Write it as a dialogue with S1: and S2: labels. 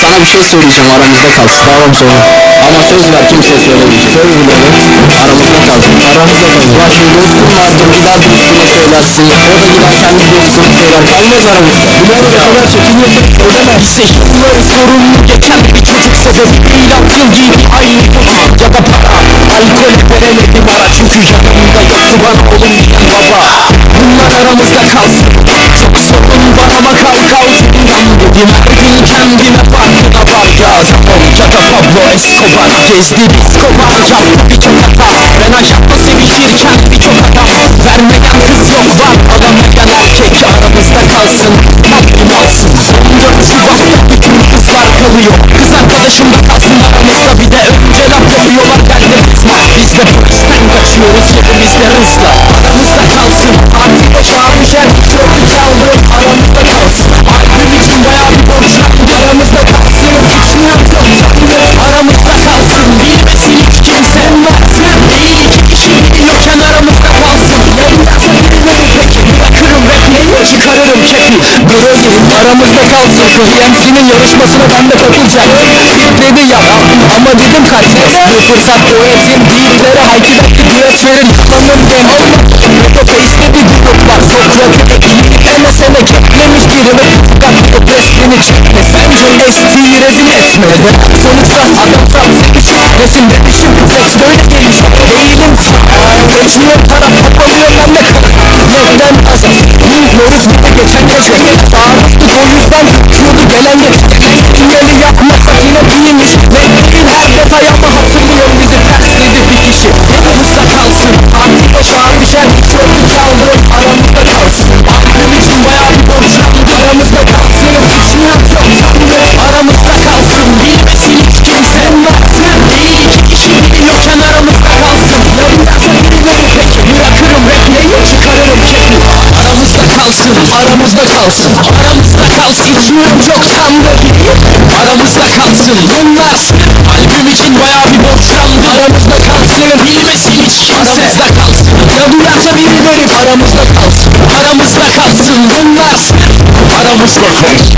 S1: sana bir şey söyleyeceğim aramızda kalsın.
S2: Tamam söyle.
S1: Ama söz ver kimseye söylemeyeceğim.
S2: Söyle birader.
S1: Aramızda kalsın.
S2: Aramızda kalsın.
S1: Bak bir dostun vardır gider dostuna söylersin. O da gider kendi dostuna söyler. Kalmaz aramızda.
S2: Birader o kadar çekinmiyorsun. Söyleme.
S3: İşte yılları sorunlu geçen bir çocuk sebebi Milat gibi aynı koç ya da para Alkol veremedim ara çünkü yanımda yoktu bana oğlum diyen baba Bunlar aramızda kalsın Çok sorun var ama kalk altından Dedim her gün kendime farkına var Zaman ya da Pablo Escobar Gezdi Escobar yaptı birçok hata Ben aşakla sevişirken birçok adam Vermeyen kız yok var alamayan erkek aramızda kalsın Aklım alsın Sonunda Şubat'ta bütün kızlar kalıyor Kız arkadaşım da aramızda kalsın PMC'nin yarışmasına ben de katılacaktım Dedi ya ama dedim kardeş Bu fırsat öğretim büyüklere verin Yalanın dem Repo Face'de bir grup var Sokrat'ı eklemesene Keklemiş birimi Bak o pesini çekme Sence estiği rezil etme Sonuçta adam sapsıkış Resim demişim Seç böyle gelmiş Değilim Geçmiyor para Toplanıyor ben de geçen kalsın. Aramızda kalsın. İçmiyorum çok tanrı Aramızda kalsın. Bunlar Albüm için bayağı bir borçlandı Aramızda kalsın. Bilmesin hiç kimse Aramızda kalsın. Ya duyarsa birileri Aramızda kalsın. Aramızda kalsın. Bunlar Aramızda kalsın